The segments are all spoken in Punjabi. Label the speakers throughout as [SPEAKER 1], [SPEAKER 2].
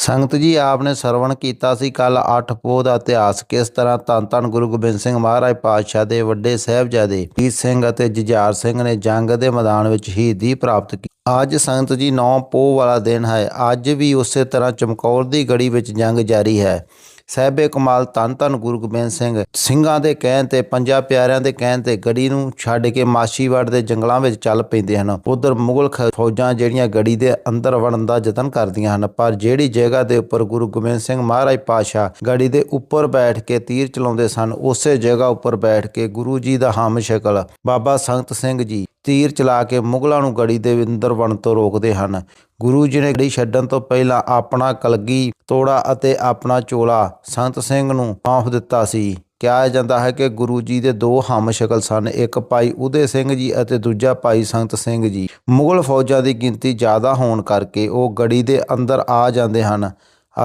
[SPEAKER 1] ਸੰਗਤ ਜੀ, ਆਪ ਨੇ ਸਰਵਣ ਕੀਤਾ ਸੀ। ਕੱਲ 8 ਪੋਹ ਦਾ ਇਤਿਹਾਸ ਕਿਸ ਤਰ੍ਹਾਂ? ਧੰਨ ਧੰਨ ਗੁਰੂ ਗੋਬਿੰਦ ਸਿੰਘ ਮਹਾਰਾਜ ਪਾਤਸ਼ਾਹ ਦੇ ਵੱਡੇ ਸਾਹਿਬਜ਼ਾਦੇ ਜੀਤ ਸਿੰਘ ਅਤੇ ਜੁਝਾਰ ਸਿੰਘ ਨੇ ਜੰਗ ਦੇ ਮੈਦਾਨ ਵਿੱਚ ਸ਼ਹੀਦੀ ਪ੍ਰਾਪਤ ਕੀਤੀ। ਅੱਜ ਸੰਗਤ ਜੀ 9 ਪੋਹ ਵਾਲਾ ਦਿਨ ਹੈ। ਅੱਜ ਵੀ ਉਸੇ ਤਰ੍ਹਾਂ ਚਮਕੌਰ ਦੀ ਗੜੀ ਵਿੱਚ ਜੰਗ ਜਾਰੀ ਹੈ। ਸਹਿਬੇ ਕਮਾਲ ਧੰਨ ਧੰਨ ਗੁਰੂ ਗੋਬਿੰਦ ਸਿੰਘ। ਸਿੰਘਾਂ ਦੇ ਕਹਿਣ ਤੇ, ਪੰਜਾਂ ਪਿਆਰਿਆਂ ਦੇ ਕਹਿਣ ਤੇ ਗੜੀ ਨੂੰ ਛੱਡ ਕੇ ਮਾਸੀਵਾੜ ਦੇ ਜੰਗਲਾਂ ਵਿੱਚ ਚੱਲ ਪੈਂਦੇ ਹਨ। ਉਧਰ ਮੁਗਲ ਖ- ਫੌਜਾਂ ਜਿਹੜੀਆਂ ਗੜੀ ਦੇ ਅੰਦਰ ਵੜਨ ਦਾ ਯਤਨ ਕਰਦੀਆਂ ਹਨ, ਪਰ ਜਿਹੜੀ ਜਗ੍ਹਾ ਦੇ ਉੱਪਰ ਗੁਰੂ ਗੋਬਿੰਦ ਸਿੰਘ ਮਹਾਰਾਜ ਪਾਸ਼ਾ ਗੜੀ ਦੇ ਉੱਪਰ ਬੈਠ ਕੇ ਤੀਰ ਚਲਾਉਂਦੇ ਸਨ, ਉਸੇ ਜਗ੍ਹਾ ਉੱਪਰ ਬੈਠ ਕੇ ਗੁਰੂ ਜੀ ਦਾ ਹਮ ਸ਼ਕਲ। ਬਾਬਾ ਸੰਗਤ ਸਿੰਘ ਜੀ ਤੀਰ ਚਲਾ ਕੇ ਮੁਗਲਾਂ ਨੂੰ ਗੜੀ ਦੇ ਅੰਦਰ ਵੜਨ ਤੋਂ ਰੋਕਦੇ ਹਨ। ਗੁਰੂ ਜੀ ਨੇ ਗੜੀ ਛੱਡਣ ਤੋਂ ਪਹਿਲਾਂ ਆਪਣਾ ਕਲਗੀ, ਤੋੜਾ ਅਤੇ ਆਪਣਾ ਚੋਲਾ ਸੰਤ ਸਿੰਘ ਨੂੰ ਸੌਂਪ ਦਿੱਤਾ ਸੀ। ਕਿਹਾ ਜਾਂਦਾ ਹੈ ਕਿ ਗੁਰੂ ਜੀ ਦੇ ਦੋ ਹਮ ਸ਼ਕਲ ਸਨ, ਇੱਕ ਭਾਈ ਉਦੇ ਸਿੰਘ ਜੀ ਅਤੇ ਦੂਜਾ ਭਾਈ ਸੰਤ ਸਿੰਘ ਜੀ। ਮੁਗਲ ਫੌਜਾਂ ਦੀ ਗਿਣਤੀ ਜ਼ਿਆਦਾ ਹੋਣ ਕਰਕੇ ਉਹ ਗੜੀ ਦੇ ਅੰਦਰ ਆ ਜਾਂਦੇ ਹਨ।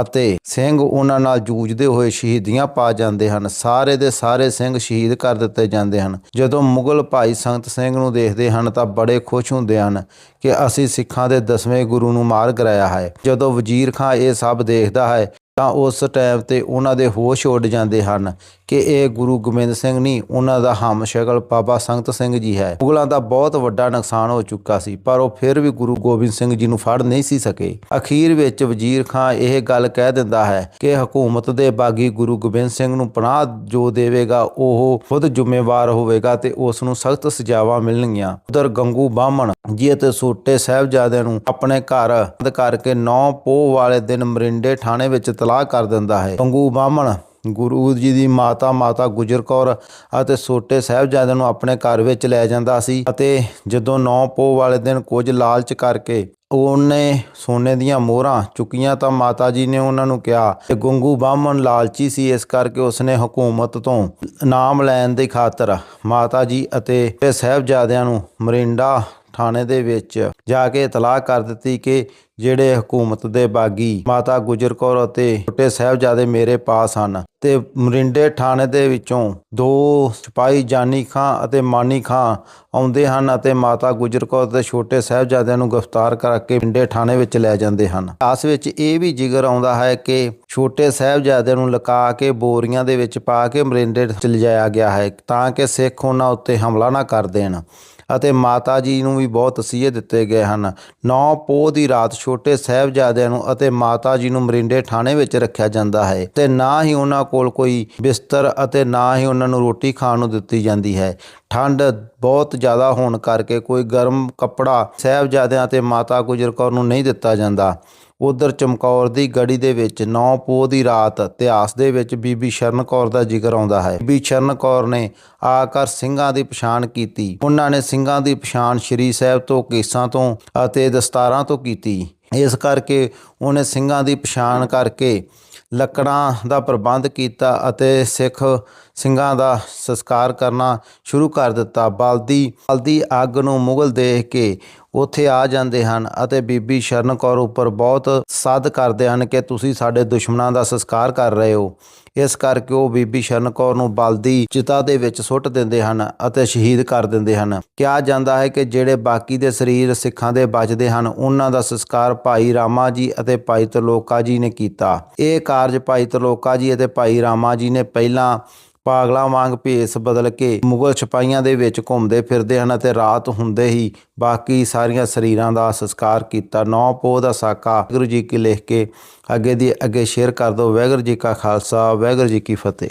[SPEAKER 1] ਅਤੇ ਸਿੰਘ ਉਹਨਾਂ ਨਾਲ ਜੂਝਦੇ ਹੋਏ ਸ਼ਹੀਦੀਆਂ ਪਾ ਜਾਂਦੇ ਹਨ। ਸਾਰੇ ਦੇ ਸਾਰੇ ਸਿੰਘ ਸ਼ਹੀਦ ਕਰ ਦਿੱਤੇ ਜਾਂਦੇ ਹਨ। ਜਦੋਂ ਮੁਗਲ ਭਾਈ ਸੰਤ ਸਿੰਘ ਨੂੰ ਦੇਖਦੇ ਹਨ ਤਾਂ ਬੜੇ ਖੁਸ਼ ਹੁੰਦੇ ਹਨ ਕਿ ਅਸੀਂ ਸਿੱਖਾਂ ਦੇ ਦਸਵੇਂ ਗੁਰੂ ਨੂੰ ਮਾਰ ਕਰਾਇਆ ਹੈ। ਜਦੋਂ ਵਜ਼ੀਰ ਖਾਂ ਇਹ ਸਭ ਦੇਖਦਾ ਹੈ ਤਾਂ ਉਸ ਟਾਈਮ ਤੇ ਉਹਨਾਂ ਦੇ ਹੋਸ਼ ਉੱਡ ਜਾਂਦੇ ਹਨ ਕਿ ਇਹ ਗੁਰੂ ਗੋਬਿੰਦ ਸਿੰਘ ਨਹੀਂ, ਉਹਨਾਂ ਦਾ ਹਮ ਸ਼ਕਲ ਬਾਬਾ ਸੰਗਤ ਸਿੰਘ ਜੀ ਹੈ। ਮੁਗਲਾਂ ਦਾ ਬਹੁਤ ਵੱਡਾ ਨੁਕਸਾਨ ਹੋ ਚੁੱਕਾ ਸੀ, ਪਰ ਉਹ ਫਿਰ ਵੀ ਗੁਰੂ ਗੋਬਿੰਦ ਸਿੰਘ ਜੀ ਨੂੰ ਫੜ ਨਹੀਂ ਸੀ ਸਕੇ। ਅਖੀਰ ਵਿੱਚ ਵਜ਼ੀਰ ਖਾਂ ਇਹ ਗੱਲ ਕਹਿ ਦਿੰਦਾ ਹੈ ਕਿ ਹਕੂਮਤ ਦੇ ਬਾਗੀ ਗੁਰੂ ਗੋਬਿੰਦ ਸਿੰਘ ਨੂੰ ਪਨਾਹ ਜੋ ਦੇਵੇਗਾ, ਉਹ ਖੁਦ ਜ਼ਿੰਮੇਵਾਰ ਹੋਵੇਗਾ ਤੇ ਉਸ ਨੂੰ ਸਖਤ ਸਜ਼ਾਵਾਂ ਮਿਲਣਗੀਆਂ। ਉਧਰ ਗੰਗੂ ਬਾਹਮਣ ਜੀ ਅਤੇ ਸੋਟੇ ਸਾਹਿਬਜ਼ਾਦਿਆਂ ਨੂੰ ਆਪਣੇ ਘਰ ਬੰਦ ਕਰਕੇ 9 ਪੋਹ ਵਾਲੇ ਦਿਨ ਮਰਿੰਡੇ ਥਾਣੇ ਵਿੱਚ ਤਲਾਹ ਕਰ ਦਿੰਦਾ ਹੈ। ਗੰਗੂ ਬਾਹਮਣ ਗੁਰੂ ਜੀ ਦੀ ਮਾਤਾ ਮਾਤਾ ਗੁਜਰ ਕੌਰ ਅਤੇ ਛੋਟੇ ਸਾਹਿਬਜ਼ਾਦਿਆਂ ਨੂੰ ਆਪਣੇ ਘਰ ਵਿੱਚ ਲੈ ਜਾਂਦਾ ਸੀ ਅਤੇ ਜਦੋਂ ਨੌ ਪੋਹ ਵਾਲੇ ਦਿਨ ਕੁਝ ਲਾਲਚ ਕਰਕੇ ਉਹਨੇ ਸੋਨੇ ਦੀਆਂ ਮੋਹਰਾਂ ਚੁੱਕੀਆਂ ਤਾਂ ਮਾਤਾ ਜੀ ਨੇ ਉਹਨਾਂ ਨੂੰ ਕਿਹਾ ਕਿ ਗੰਗੂ ਬਾਹਮਣ ਲਾਲਚੀ ਸੀ, ਇਸ ਕਰਕੇ ਉਸਨੇ ਹਕੂਮਤ ਤੋਂ ਨਾਮ ਲੈਣ ਦੀ ਖਾਤਰ ਮਾਤਾ ਜੀ ਅਤੇ ਤੇ ਸਾਹਿਬਜ਼ਾਦਿਆਂ ਨੂੰ ਮਰਿੰਡਾ ਥਾਣੇ ਦੇ ਵਿੱਚ ਜਾ ਕੇ ਇਤਲਾਹ ਕਰ ਦਿੱਤੀ ਕਿ ਜਿਹੜੇ ਹਕੂਮਤ ਦੇ ਬਾਗੀ ਮਾਤਾ ਗੁਜਰ ਕੌਰ ਅਤੇ ਛੋਟੇ ਸਾਹਿਬਜ਼ਾਦੇ ਮੇਰੇ ਪਾਸ ਹਨ ਤੇ ਮਰਿੰਡੇ ਥਾਣੇ ਦੇ ਵਿੱਚੋਂ ਦੋ ਸਿਪਾਹੀ ਜਾਨੀ ਖਾਂ ਅਤੇ ਮਾਨੀ ਖਾਂ ਆਉਂਦੇ ਹਨ ਅਤੇ ਮਾਤਾ ਗੁਜਰ ਕੌਰ ਤੇ ਛੋਟੇ ਸਾਹਿਬਜ਼ਾਦਿਆਂ ਨੂੰ ਗ੍ਰਿਫਤਾਰ ਕਰਕੇ ਮਰਿੰਡੇ ਥਾਣੇ ਵਿੱਚ ਲੈ ਜਾਂਦੇ ਹਨ। ਆਸ ਵਿੱਚ ਇਹ ਵੀ ਜ਼ਿਕਰ ਆਉਂਦਾ ਹੈ ਕਿ ਛੋਟੇ ਸਾਹਿਬਜ਼ਾਦਿਆਂ ਨੂੰ ਲਕਾ ਕੇ ਬੋਰੀਆਂ ਦੇ ਵਿੱਚ ਪਾ ਕੇ ਮਰਿੰਡੇ ਚ ਲਿਜਾਇਆ ਗਿਆ ਹੈ ਤਾਂ ਕਿ ਸਿੱਖ ਉਹਨਾਂ ਉੱਤੇ ਹਮਲਾ ਨਾ ਕਰ ਦੇਣ। ਅਤੇ ਮਾਤਾ ਜੀ ਨੂੰ ਵੀ ਬਹੁਤ ਤਸੀਹੇ ਦਿੱਤੇ ਗਏ ਹਨ। 9 ਪੋਹ ਦੀ ਰਾਤ ਛੋਟੇ ਸਾਹਿਬਜ਼ਾਦਿਆਂ ਨੂੰ ਅਤੇ ਮਾਤਾ ਜੀ ਨੂੰ ਮਰਿੰਡੇ ਥਾਣੇ ਵਿੱਚ ਰੱਖਿਆ ਜਾਂਦਾ ਹੈ ਤੇ ਨਾ ਹੀ ਉਹਨਾਂ ਕੋਲ ਕੋਈ ਬਿਸਤਰ ਅਤੇ ਨਾ ਹੀ ਉਹਨਾਂ ਨੂੰ ਰੋਟੀ ਖਾਣ ਨੂੰ ਦਿੱਤੀ ਜਾਂਦੀ ਹੈ। ਠੰਡ ਬਹੁਤ ਜ਼ਿਆਦਾ ਹੋਣ ਕਰਕੇ ਕੋਈ ਗਰਮ ਕੱਪੜਾ ਸਾਹਿਬਜ਼ਾਦਿਆਂ ਤੇ ਮਾਤਾ ਗੁਜਰ ਕੌਰ ਨੂੰ ਨਹੀਂ ਦਿੱਤਾ ਜਾਂਦਾ। ਉਧਰ ਚਮਕੌਰ ਦੀ ਗੜੀ ਦੇ ਵਿੱਚ 9 ਪੋਹ ਦੀ ਰਾਤ ਇਤਿਹਾਸ ਦੇ ਵਿੱਚ ਬੀਬੀ ਸ਼ਰਨ ਕੌਰ ਦਾ ਜ਼ਿਕਰ ਆਉਂਦਾ ਹੈ। ਬੀਬੀ ਸ਼ਰਨ ਕੌਰ ਨੇ ਆਕਰ ਸਿੰਘਾਂ ਦੀ ਪਛਾਣ ਕੀਤੀ। ਉਹਨਾਂ ਨੇ ਸਿੰਘਾਂ ਦੀ ਪਛਾਣ ਸ਼੍ਰੀ ਸਾਹਿਬ ਤੋਂ, ਕੇਸਾਂ ਤੋਂ ਅਤੇ ਦਸਤਾਰਾਂ ਤੋਂ ਕੀਤੀ। ਇਸ ਕਰਕੇ ਉਹਨੇ ਸਿੰਘਾਂ ਦੀ ਪਛਾਣ ਕਰਕੇ ਲੱਕੜਾਂ ਦਾ ਪ੍ਰਬੰਧ ਕੀਤਾ ਅਤੇ ਸਿੱਖ ਸਿੰਘਾਂ ਦਾ ਸੰਸਕਾਰ ਕਰਨਾ ਸ਼ੁਰੂ ਕਰ ਦਿੱਤਾ। ਬਲਦੀ ਬਲਦੀ ਅੱਗ ਨੂੰ ਮੁਗਲ ਦੇਖ ਕੇ ਉੱਥੇ ਆ ਜਾਂਦੇ ਹਨ ਅਤੇ ਬੀਬੀ ਸ਼ਰਨ ਕੌਰ ਉੱਪਰ ਬਹੁਤ ਸਾਧ ਕਰਦੇ ਹਨ ਕਿ ਤੁਸੀਂ ਸਾਡੇ ਦੁਸ਼ਮਣਾਂ ਦਾ ਸੰਸਕਾਰ ਕਰ ਰਹੇ ਹੋ। ਇਸ ਕਰਕੇ ਉਹ ਬੀਬੀ ਸ਼ਰਨ ਕੌਰ ਨੂੰ ਬਲਦੀ ਚਿਤਾ ਦੇ ਵਿੱਚ ਸੁੱਟ ਦਿੰਦੇ ਹਨ ਅਤੇ ਸ਼ਹੀਦ ਕਰ ਦਿੰਦੇ ਹਨ। ਕਿਹਾ ਜਾਂਦਾ ਹੈ ਕਿ ਜਿਹੜੇ ਬਾਕੀ ਦੇ ਸਰੀਰ ਸਿੱਖਾਂ ਦੇ ਬਚਦੇ ਹਨ, ਉਹਨਾਂ ਦਾ ਸੰਸਕਾਰ ਭਾਈ ਰਾਮਾ ਜੀ ਅਤੇ ਭਾਈ ਤਰਲੋਕਾ ਜੀ ਨੇ ਕੀਤਾ। ਇਹ ਕਾਰਜ ਭਾਈ ਤਰਲੋਕਾ ਜੀ ਅਤੇ ਭਾਈ ਰਾਮਾ ਜੀ ਨੇ ਪਹਿਲਾਂ ਪਾਗਲਾ ਵਾਂਗ ਭੇਸ ਬਦਲ ਕੇ ਮੁਗਲ ਸਿਪਾਹੀਆਂ ਦੇ ਵਿੱਚ ਘੁੰਮਦੇ ਫਿਰਦੇ ਹਨ ਅਤੇ ਰਾਤ ਹੁੰਦੇ ਹੀ ਬਾਕੀ ਸਾਰੀਆਂ ਸਰੀਰਾਂ ਦਾ ਸੰਸਕਾਰ ਕੀਤਾ। ਨੌ ਪੋਹ ਦਾ ਸਾਕਾ ਵਾਹਿਗੁਰੂ ਜੀ ਕੀ ਲਿਖ ਕੇ ਅੱਗੇ ਦੀ ਅੱਗੇ ਸ਼ੇਅਰ ਕਰ ਦਿਓ। ਵਾਹਿਗੁਰੂ ਜੀ ਕਾ ਖਾਲਸਾ, ਵਾਹਿਗੁਰੂ ਜੀ ਕੀ ਫਤਿਹ।